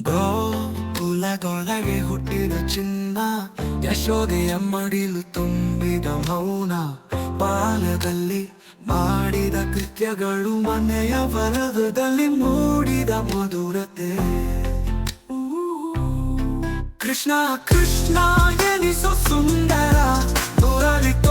ಗೋಪುಲದೊಳಗೆ ಹುಟ್ಟಿದ ಚಿನ್ನ ಯಶೋದೆಯ ಮಡಿಲು ತುಂಬಿದ ಮೌನ ಬಾಲದಲ್ಲಿ ಮಾಡಿದ ಕೃತ್ಯಗಳು ಮನೆಯ ವರದದಲ್ಲಿ ಮೂಡಿದ ಮಧುರತೆ. ಕೃಷ್ಣ ಕೃಷ್ಣ ಎನಿಸೋ ಸುಂದರ ದುರಲಿ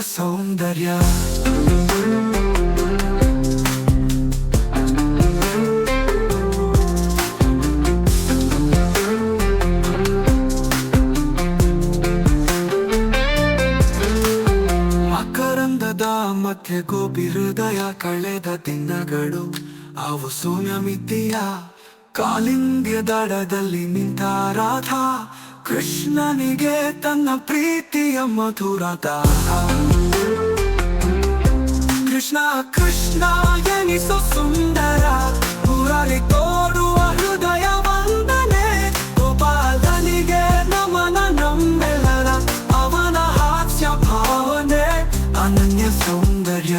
ಸೌಂದರ್ಯ. ಮಕರಂದದ ಮತ್ತೆ ಗೋಪಿ ಹೃದಯ ಕಳೆದ ದಿನಗಳು, ಅವು ಶೂನ್ಯ ಮಿತಿಯ ಕಾಲಿಂಗ್ಯ ದಡದಲ್ಲಿ ನಿಂತ ರಾಧಾ ಕೃಷ್ಣನಿಗೆ ತನ್ನ ಪ್ರೀತಿಯ ಮಧುರದ ಕೃಷ್ಣ ಕೃಷ್ಣ ಎನಿಸೋ ಸುಂದರ ಮುರಳಿ ತೋಡುವ ಹೃದಯ ವಂದನೆ ಗೋಪಾಲನಿಗೆ ನಮನ ನಮ್ಮೆಲ್ಲರ ಅವನ ಹಾಸ್ಯ ಭಾವನೆ ಅನನ್ಯ ಸೌಂದರ್ಯ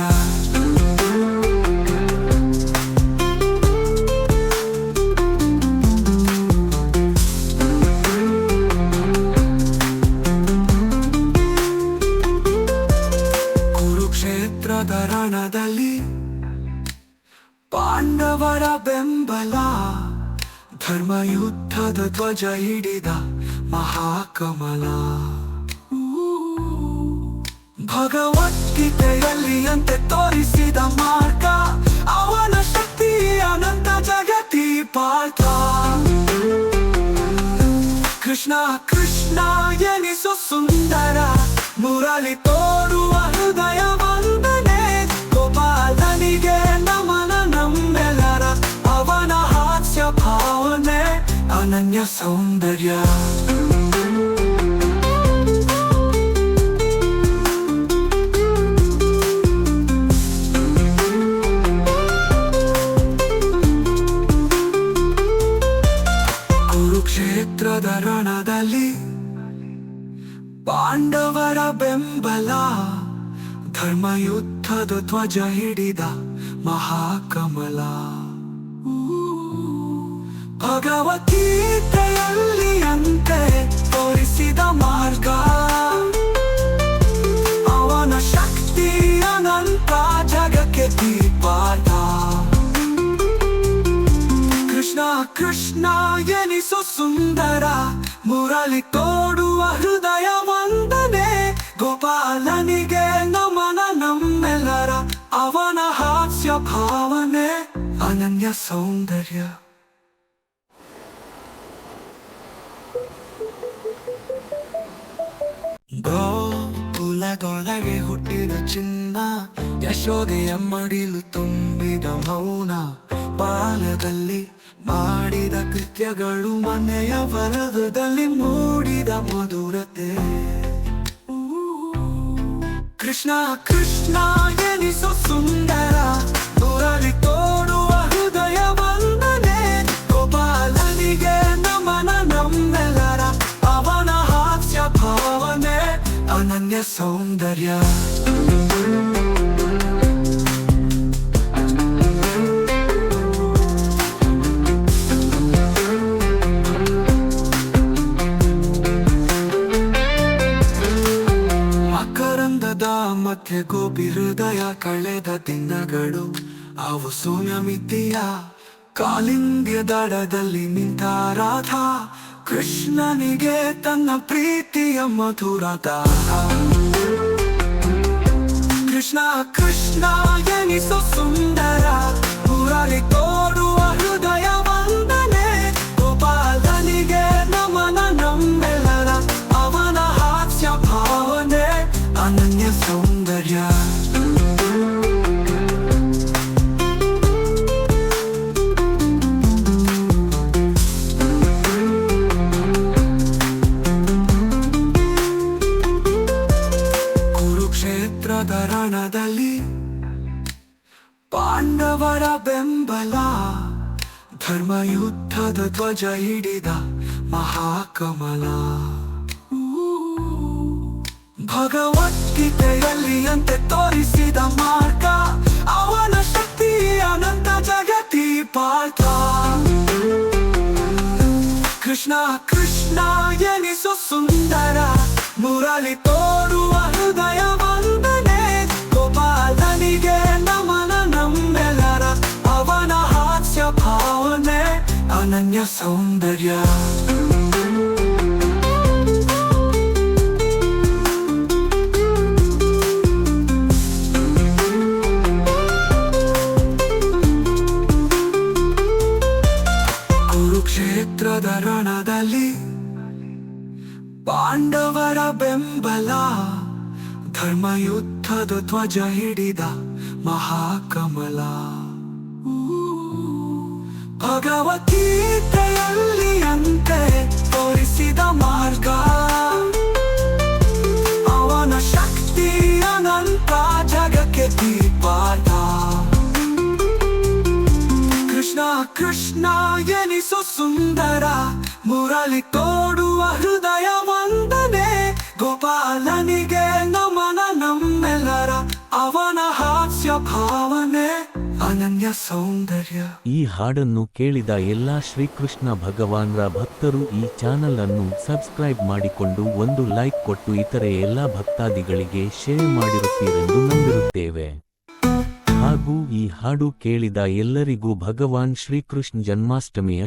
ಕುರುಕ್ಷೇತ್ರದ ರಣದಲ್ಲಿ ಪಾಂಡವರ ಬೆಂಬಲ, ಧರ್ಮಯುದ್ಧದ ಧ್ವಜ ಹಿಡಿದ ಮಹಾಕಮಲ. ಭಗವದ್ಗೀತೆಯಲ್ಲಿ ಅಂತೆ ತೋರಿಸಿದ ಮಾರ್ಗ, ಅವನ ಶಕ್ತಿ ಅನಂತ ಜಗತಿ ಪಾಠ ಕೃಷ್ಣ ಕೃಷ್ಣ ಎನಿಸು ಸುಂದರ, ಮುರಳಿ ತೋರುವ ಹೃದಯ ಅನನ್ಯ ಸೌಂದರ್ಯ ಕುರುಕ್ಷೇತ್ರದ ರಣದಲ್ಲಿ ಪಾಂಡವರ ಬೆಂಬಲ ಧರ್ಮಯುದ್ಧದ ಧ್ವಜ ಹಿಡಿದ ಮಹಾಕಮಲ. ಭಗವದ್ಗೀತೆಯಲ್ಲಿ ಅಂತೆ ತೋರಿಸಿದ ಮಾರ್ಗ. ಅವನ ಶಕ್ತಿ ಅನಂತ ಜಗಕ್ಕೆ ದೀಪಾಟ ಕೃಷ್ಣ ಕೃಷ್ಣ ಎನಿಸು ಸುಂದರ, ಮುರಳಿ ತೋಡುವ ಹೃದಯ ವಂದನೆ. ಗೋಪಾಲನಿಗೆ ನಮನ ನಮ್ಮೆಲ್ಲರ ಅವನ ಹಾಸ್ಯ ಭಾವನೆ. ಅನನ್ಯ ಸೌಂದರ್ಯ. ಯಶೋದೆಯ ಮಡಿಲು ತುಂಬಿದ ಮೌನ ಬಾಲದಲ್ಲಿ ಮಾಡಿದ ಕೃತ್ಯಗಳು ಮನೆಯ ವರದದಲ್ಲಿ ಮೂಡಿದ ಮಧುರತೆ. ಕೃಷ್ಣ ಕೃಷ್ಣ, ಎನಿಸೋ ಸುಂದರ ದೂರಲಿ ತೋಡುವ ಹೃದಯ ಬಂದನೆ ಗೋಪಾಲನಿಗೆ ನಮನ ನಮ್ಮೆಲ್ಲರ ಅವನ ಹಾಸ್ಯ ಭಾವನೆ, ಅನನ್ಯ ಸೌಂದರ್ಯ. ಕಳೆದ ದಿನಗಳು ಅವು ಶೂನ್ಯ ಮಿತಿಯ ಕಾಲಿಂಗ್ಯ ದಡದಲ್ಲಿ ನಿಂತ ರಾಧಾ ಕೃಷ್ಣನಿಗೆ ತನ್ನ ಪ್ರೀತಿಯ ಮಧುರದ ಕೃಷ್ಣ ಕೃಷ್ಣ, ಎನಿಸೋ ಸುಂದರ ಊರಲ್ಲಿ ತೋರುವ ಹೃದಯ ವಂದನೆ, ಗೋಪಾಲನಿಗೆ ನಮನ ನಮ್ಮೆಲ್ಲರ ಅವನ ಹಾಸ್ಯ ಭಾವನೆ, ಅನನ್ಯ ರಣದಲ್ಲಿ ಪಾಂಡವರ ಬೆಂಬಲ, ಧರ್ಮಯುದ್ಧದ ಧ್ವಜ ಹಿಡಿದ ಮಹಾಕಮಲ. ಭಗವದ್ಗೀತೆಯಲ್ಲಿ ಅಂತೆ ತೋರಿಸಿದ ಮಾರ್ಗ, ಅವನ ಶಕ್ತಿ ಅನಂತ ಜಗತಿ ಪಾಠ ಕೃಷ್ಣ ಕೃಷ್ಣ ಎನಿಸು ಸುಂದರ, ಮುರಳಿ ತೋರುವ ಹೃದಯ ಅನನ್ಯ ಸೌಂದರ್ಯ ಕುರುಕ್ಷೇತ್ರದ ರಣದಲ್ಲಿ ಪಾಂಡವರ ಬೆಂಬಲ ಧರ್ಮಯುದ್ಧದ ಧ್ವಜ ಹಿಡಿದ ಮಹಾಕಮಲ ಭಗವದ್ಗೀತೆಯಲ್ಲಿ ಅಂತೆ ತೋರಿಸಿದ ಮಾರ್ಗ. ಅವನ ಶಕ್ತಿ ಅನಂತ ಜಗಕ್ಕೆ ದೀಪಾಟ ಕೃಷ್ಣ ಕೃಷ್ಣ ಎನಿಸು ಸುಂದರ, ಮುರಳಿ ತೋಡುವ ಅನನ್ಯ ಸೌಂದರ್ಯ. ಈ ಹಾಡನ್ನು ಕೇಳಿದ ಎಲ್ಲಾ ಶ್ರೀಕೃಷ್ಣ ಭಗವಾನ್ರ ಭಕ್ತರು ಈ ಚಾನಲ್ ಅನ್ನು ಸಬ್ಸ್ಕ್ರೈಬ್ ಮಾಡಿಕೊಂಡು ಒಂದು ಲೈಕ್ ಕೊಟ್ಟು ಇತರೆ ಎಲ್ಲಾ ಭಕ್ತಾದಿಗಳಿಗೆ ಶೇರ್ ಮಾಡಿರುತ್ತೀರೆಂದು ನಂಬಿರುತ್ತೇವೆ. ಹಾಗೂ ಈ ಹಾಡು ಕೇಳಿದ ಎಲ್ಲರಿಗೂ ಭಗವಾನ್ ಶ್ರೀಕೃಷ್ಣ ಜನ್ಮಾಷ್ಟಮಿಯ